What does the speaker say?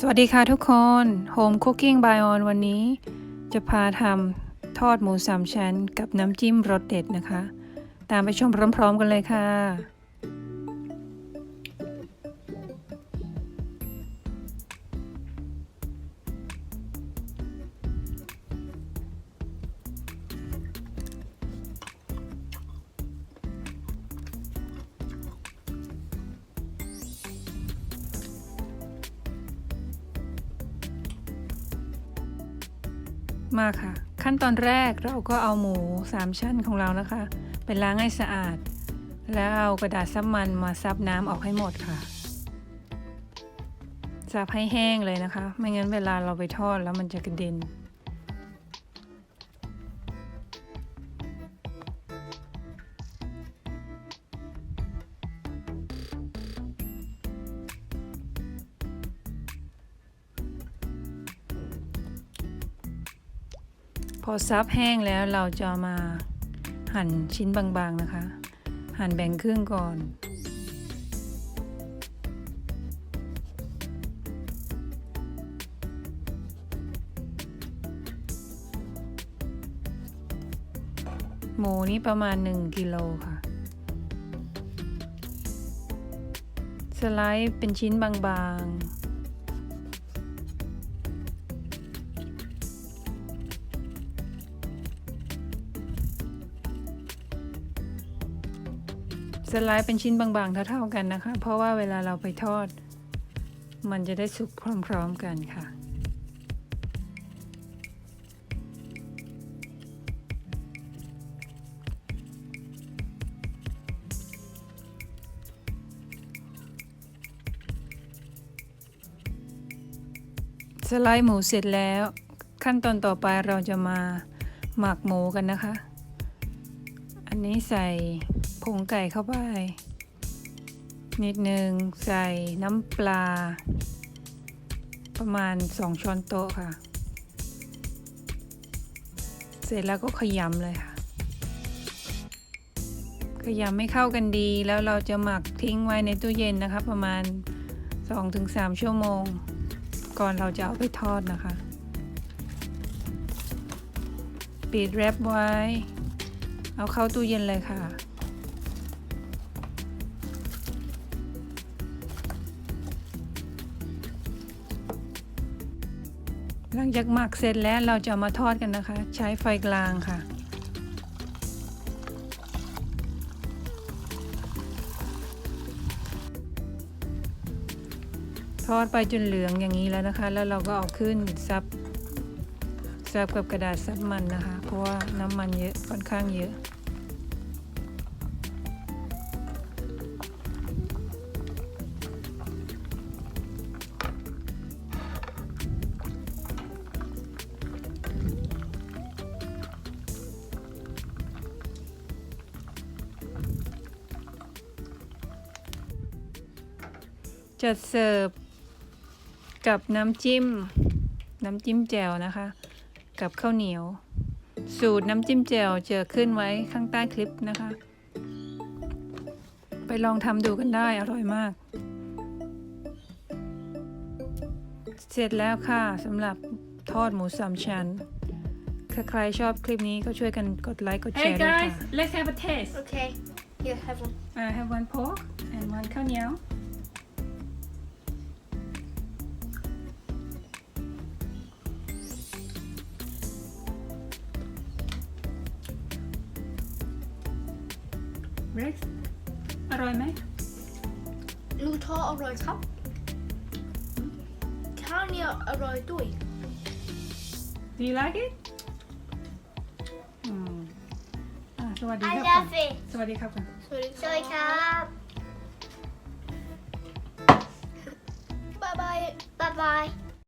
สวัสดีค่ะทุกคน Home Cooking by On วันนี้ จะพาทำทอดหมูสามชั้น กับน้ำจิ้มรสเด็ดนะคะ ตามไปชมพร้อม ๆ กันเลยค่ะ มาค่ะ ขั้นตอนแรกเราก็เอาหมูสามชั้นของเรานะคะไปล้างให้สะอาด แล้วเอากระดาษซับมันมาซับน้ำออกให้หมดค่ะซับให้แห้งเลยนะคะ ไม่งั้นเวลาเราไปทอดแล้วมันจะกระเด็น อซับแห้งแล้วเราจะมาหั่นชิ้นบางๆนะคะ หั่นแบ่งครึ่งก่อน หมูนี้ประมาณ 1กิโลค่ะ สไลด์เป็นชิ้นบางๆ สไลด์เป็นชิ้นบางๆเท่าๆกันนะคะ เพราะว่าเวลาเราไปทอด มันจะได้สุกพร้อมๆกันค่ะ สไลด์หมูเสร็จแล้ว ขั้นตอนต่อไปเราจะมาหมักหมูกันนะคะ อันนี้ใส่ ผงไก่เข้าไป นิดนึงใส่น้ำปลา ประมาณ 2 ช้อนโต๊ะค่ะ เสร็จแล้วก็ขยำเลยค่ะ ขยำไม่เข้ากันดีแล้วเราจะหมักทิ้งไว้ในตู้เย็นนะคะ ประมาณ 2-3 ชั่วโมง ก่อนเราจะเอาไปทอดนะคะปิดแรปไว้ เอาเข้าตู้เย็นเลยค่ะ หลังจากหมักเสร็จแล้วเราจะเอามาทอดกันนะคะ ใช้ไฟกลางค่ะทอดไปจนเหลืองอย่างนี้แล้วนะคะ แล้วเราก็เอาขึ้นซับซับกับกระดาษซับมันนะคะ เพราะว่าน้ำมันเยอะค่อนข้างเยอะ จะเสิร์ฟกับน้ำจิ้ม น้ำจิ้มแจ่วนะคะ กับข้าวเหนียว สูตรน้ำจิ้มแจ่วจะขึ้นไว้ข้างใต้คลิปนะคะ ไปลองทำดูกันได้อร่อยมาก เสร็จแล้วค่ะสำหรับทอดหมูสามชั้นถ้าใครชอบคลิปนี้ก็ช่วยกันกดไลค์กดแช Hey ร์ด้วย guys, ค่ะ let's have a taste. Okay, here, have one. I have one pork and one ข้าวเหนียว Rex อร่อยไหมลูกทอดอร่อยครับ ข้าวเหนียวอร่อยด้วย Do you like it อืมอะสวัสดี I ครับก่อน love it สวัสดีครับก่อน สวัสดีสวัสดีครับบ๊ายบาย บ๊ายบาย